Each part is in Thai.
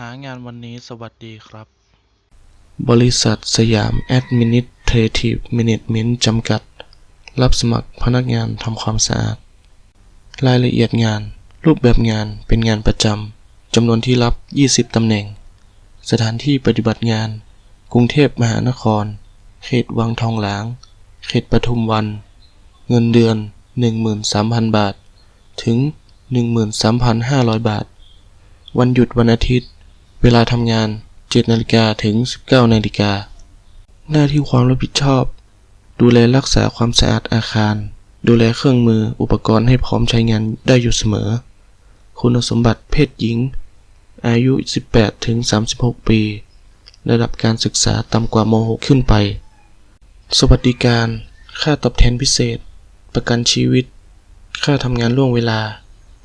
หางานวันนี้สวัสดีครับ บริษัทสยามแอดมินิสเทรทีฟมเนจเมนต์จำกัด รับสมัครพนักงานทำความสะอาด รายละเอียดงาน รูปแบบงานเป็นงานประจำจำนวนที่รับ 20ตำแหน่ง สถานที่ปฏิบัติงาน กรุงเทพมหานคร เขตวังทองหลาง เขตปทุมวัน เงินเดือน 13,000 บาท ถึง 13,500 บาท วันหยุดวันอาทิตย์ เวลาทำงาน 7 นาฬิกาถึง 19 นาฬิกา หน้าที่ความรับผิดชอบ ดูแลรักษาความสะอาดอาคาร ดูแลเครื่องมืออุปกรณ์ให้พร้อมใช้งานได้อยู่เสมอ คุณสมบัติเพศหญิง อายุ 18 ถึง 36 ปี ระดับการศึกษาต่ำกว่าม .6 ขึ้นไป สวัสดิการ ค่าตอบแทนพิเศษ ประกันชีวิต ค่าทำงานล่วงเวลา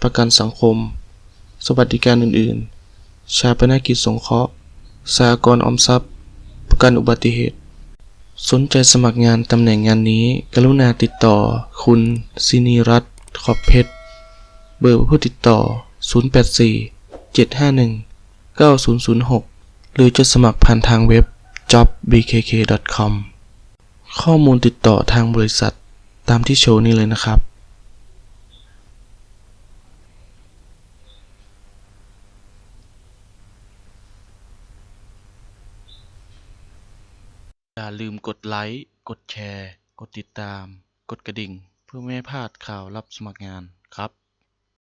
ประกันสังคม สวัสดิการอื่น ๆ ชาปนกิจสงเคราะห์สหกรออมทรัพย์ ประกันอุบัติเหตุ สนใจสมัครงานตำแหน่งงานนี้ กรุณาติดต่อ คุณซินีรัตน์ขอบเพชร เบอร์ผู้ติดต่อ 084 751 9006 หรือจะสมัครผ่านทางเว็บ jobbkk.com ข้อมูลติดต่อทางบริษัทตามที่โชว์นี้เลยนะครับ อย่าลืมกดไลค์ กดแชร์ กดติดตาม กดกระดิ่ง เพื่อไม่ให้พลาดข่าวรับสมัครงานครับ